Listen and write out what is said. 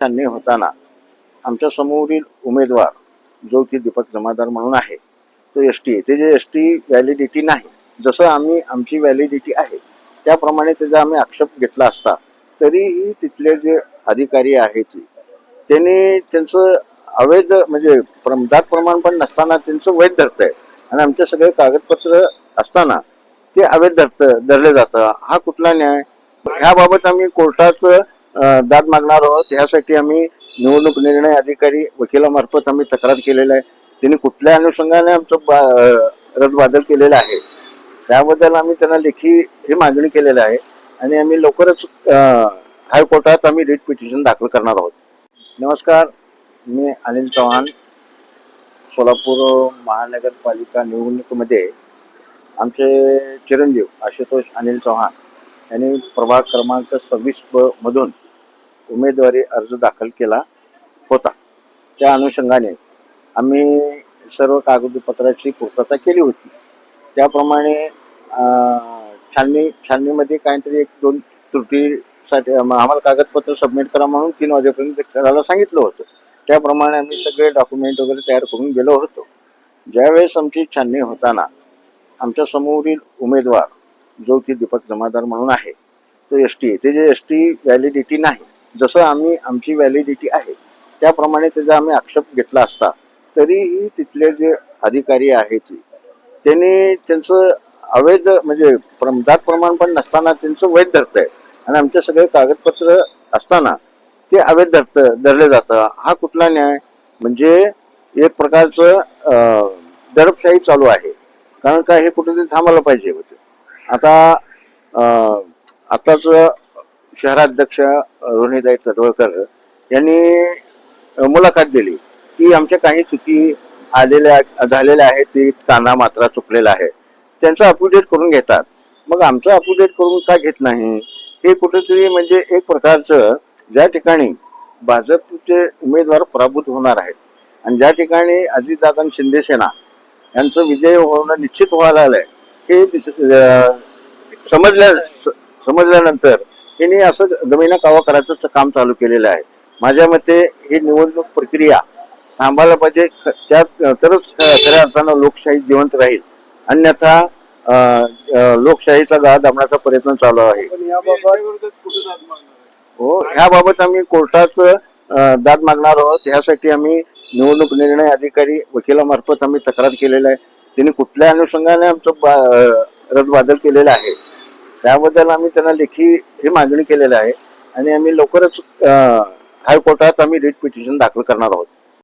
त्यांनी होताना आमच्या समोरील उमेदवार जो की दीपक जमादार म्हणून आहे तो एस टी त्याची एस टी व्हॅलिडिटी नाही जसं आम्ही आमची व्हॅलिडिटी आहे त्याप्रमाणे त्याचा आम्ही आक्षेप घेतला असता तरीही तिथले जे अधिकारी आहेत त्यांनी त्यांचं अवैध म्हणजे प्रम- जात प्रमाण पण नसताना त्यांचं वैध धरत आहे आणि आमचे सगळे कागदपत्र असताना ते अवैध धरतं धरले जातं. हा कुठला न्याय? ह्याबाबत आम्ही कोर्टात दाद मागणार आहोत. ह्यासाठी आम्ही निवडणूक निर्णय अधिकारी वकिलामार्फत आम्ही तक्रार केलेला आहे. त्यांनी कुठल्या अनुषंगाने आमचं बा- अं, रद्दबादल केलेलं आहे त्याबद्दल आम्ही त्यांना लेखी ही मागणी केलेली आहे आणि आम्ही लवकरच हायकोर्टात आम्ही रिट पिटिशन दाखल करणार आहोत. नमस्कार मी अनिल चव्हाण सोलापूर महानगरपालिका निवडणुकीमध्ये आमचे चिरंजीव आशुतोष अनिल चव्हाण यांनी प्रभाग क्रमांक सव्वीस मधून उमेदवारी अर्ज दाखल केला होता. त्या अनुषंगाने आम्ही सर्व कागदपत्राची पूर्तता केली होती. त्याप्रमाणे छाननी छाननीमध्ये काहीतरी एक दोन त्रुटीसाठी आम्हाला कागदपत्र सबमिट करा म्हणून तीन वाजेपर्यंत करायला सांगितलं होतं. त्याप्रमाणे आम्ही सगळे डॉक्युमेंट वगैरे तयार करून गेलो होतो. ज्यावेळेस आमची छाननी होताना आमच्या समोरील उमेदवार जो की दीपक जमादार म्हणून आहे तो एस टी त्याची एस टी व्हॅलिडिटी नाही जसं आम्ही आमची व्हॅलिडिटी आहे त्याप्रमाणे त्याचा आम्ही आक्षेप घेतला असता तरीही तिथले जे अधिकारी आहेत त्यांनी त्यांचं अवैध म्हणजे प्रम- जात प्रमाण पण नसताना त्यांचं वैध धरत आहे. आणि आमचे सगळे कागदपत्र असताना ते अवैध धरत धरले जातं. हा कुठला न्याय? म्हणजे एक प्रकारचं दडपशाही चालू आहे. कारण का हे कुठेतरी थांबायला पाहिजे होते. आता आत्ताचं शहराध्यक्ष रोहिणीताई तडवळकर यांनी मुलाखत दिली की आमच्या काही चुकी आलेल्या झालेल्या आहेत ते काना मात्रा चुकलेला आहे. त्यांचं अपडेट करून घेतात. मग आमचं अपडेट करून का घेत नाही? हे कुठेतरी म्हणजे एक प्रकारचं ज्या ठिकाणी भाजपचे उमेदवार पराभूत होणार आहेत आणि ज्या ठिकाणी अजितदादा आणि शिंदे सेना यांचं विजय होणं निश्चित व्हायला आलंय हे समजल्या स- समजल्यानंतर त्यांनी असं गमिना कावा करायचं काम चालू केलेलं आहे. माझ्या मते ही निवडणूक प्रक्रिया थांबायला पाहिजे. त्यात तरच खऱ्या अर्थानं लोकशाही जिवंत राहील. अन्यथा लोकशाहीचा गाळा दाबण्याचा प्रयत्न चालू आहे. हो ह्याबाबत आम्ही कोर्टात दाद मागणार आहोत. ह्यासाठी आम्ही निवडणूक निर्णय अधिकारी वकिलामार्फत आम्ही तक्रार केलेला आहे. त्यांनी कुठल्या अनुषंगाने आमचं रद्दबादल केलेलं आहे? त्याबद्दल आम्ही त्यांना लेखी ही मागणी केलेली आहे. आणि आम्ही लवकरच हायकोर्टात आम्ही रिट पिटिशन दाखल करणार आहोत.